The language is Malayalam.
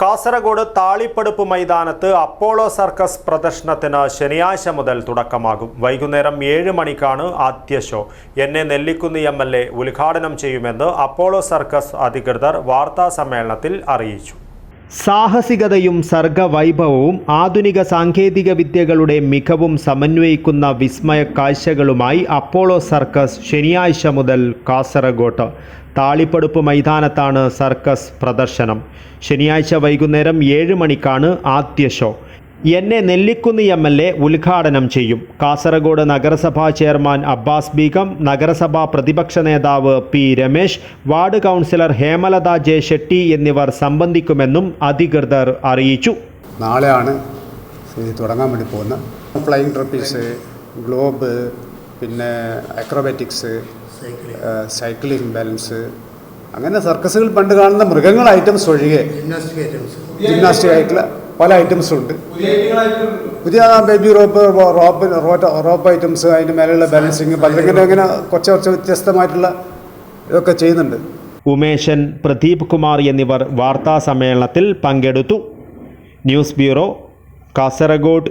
കാസർഗോഡ് താളിപ്പടുപ്പ് മൈതാനത്ത് അപ്പോളോ സർക്കസ് പ്രദർശനത്തിന് ശനിയാഴ്ച മുതൽ തുടക്കമാകും. വൈകുന്നേരം ഏഴ് മണിക്കാണ് ആദ്യ ഷോ. എന്നെ നെല്ലിക്കുന്നി എം എൽ എ ഉദ്ഘാടനം ചെയ്യുമെന്ന് അപ്പോളോ സർക്കസ് അധികൃതർ വാർത്താ സമ്മേളനത്തിൽ അറിയിച്ചു. സാഹസികതയും സർഗവൈഭവവും ആധുനിക സാങ്കേതിക വിദ്യകളുടെ മികവും സമന്വയിക്കുന്ന വിസ്മയ കാഴ്ചകളുമായി അപ്പോളോ സർക്കസ് ശനിയാഴ്ച മുതൽ കാസർഗോട്ട്. താളിപ്പടുപ്പ് മൈതാനത്താണ് സർക്കസ് പ്രദർശനം. ശനിയാഴ്ച വൈകുന്നേരം ഏഴ് മണിക്കാണ് ആദ്യ ഷോ. എന്നെ നെല്ലിക്കുന്ന് എം എൽ എ ഉദ്ഘാടനം ചെയ്യും. കാസർഗോഡ് നഗരസഭാ ചെയർമാൻ അബ്ബാസ് ബീഗം നഗരസഭാ പ്രതിപക്ഷ നേതാവ് P Ramesh ward councillor Hemalatha J Shetty എന്നിവർ സംബന്ധിക്കുമെന്നും അധികൃതർ അറിയിച്ചു. നാളെയാണ് ഇത് തുടങ്ങാൻ വേണ്ടി പോകുന്നത് ഫ്ലൈങ് ട്രപ്പീസ് ഗ്ലോബ് പിന്നെ അക്രോബാറ്റിക്സ് സൈക്ലിംഗ് ബാലൻസ് അങ്ങനെ സർക്കസുകൾ പണ്ട് കാണുന്ന മൃഗങ്ങൾ ഐറ്റംസ് ഒഴികെ ജിംനാസ്റ്റിക് ആയിട്ടുള്ള പല ഐറ്റംസും ഉണ്ട് പുതിയ baby rope rope rope rope items അതിന്റെ മേലെയുള്ള ബാലൻസിങ് പലരും അങ്ങനെ കുറച്ച് കുറച്ച് വ്യത്യസ്തമായിട്ടുള്ള ഇതൊക്കെ ചെയ്യുന്നുണ്ട്. ഉമേശൻ പ്രദീപ് കുമാർ എന്നിവർ വാർത്താ സമ്മേളനത്തിൽ പങ്കെടുത്തു. News bureau Kasaragod.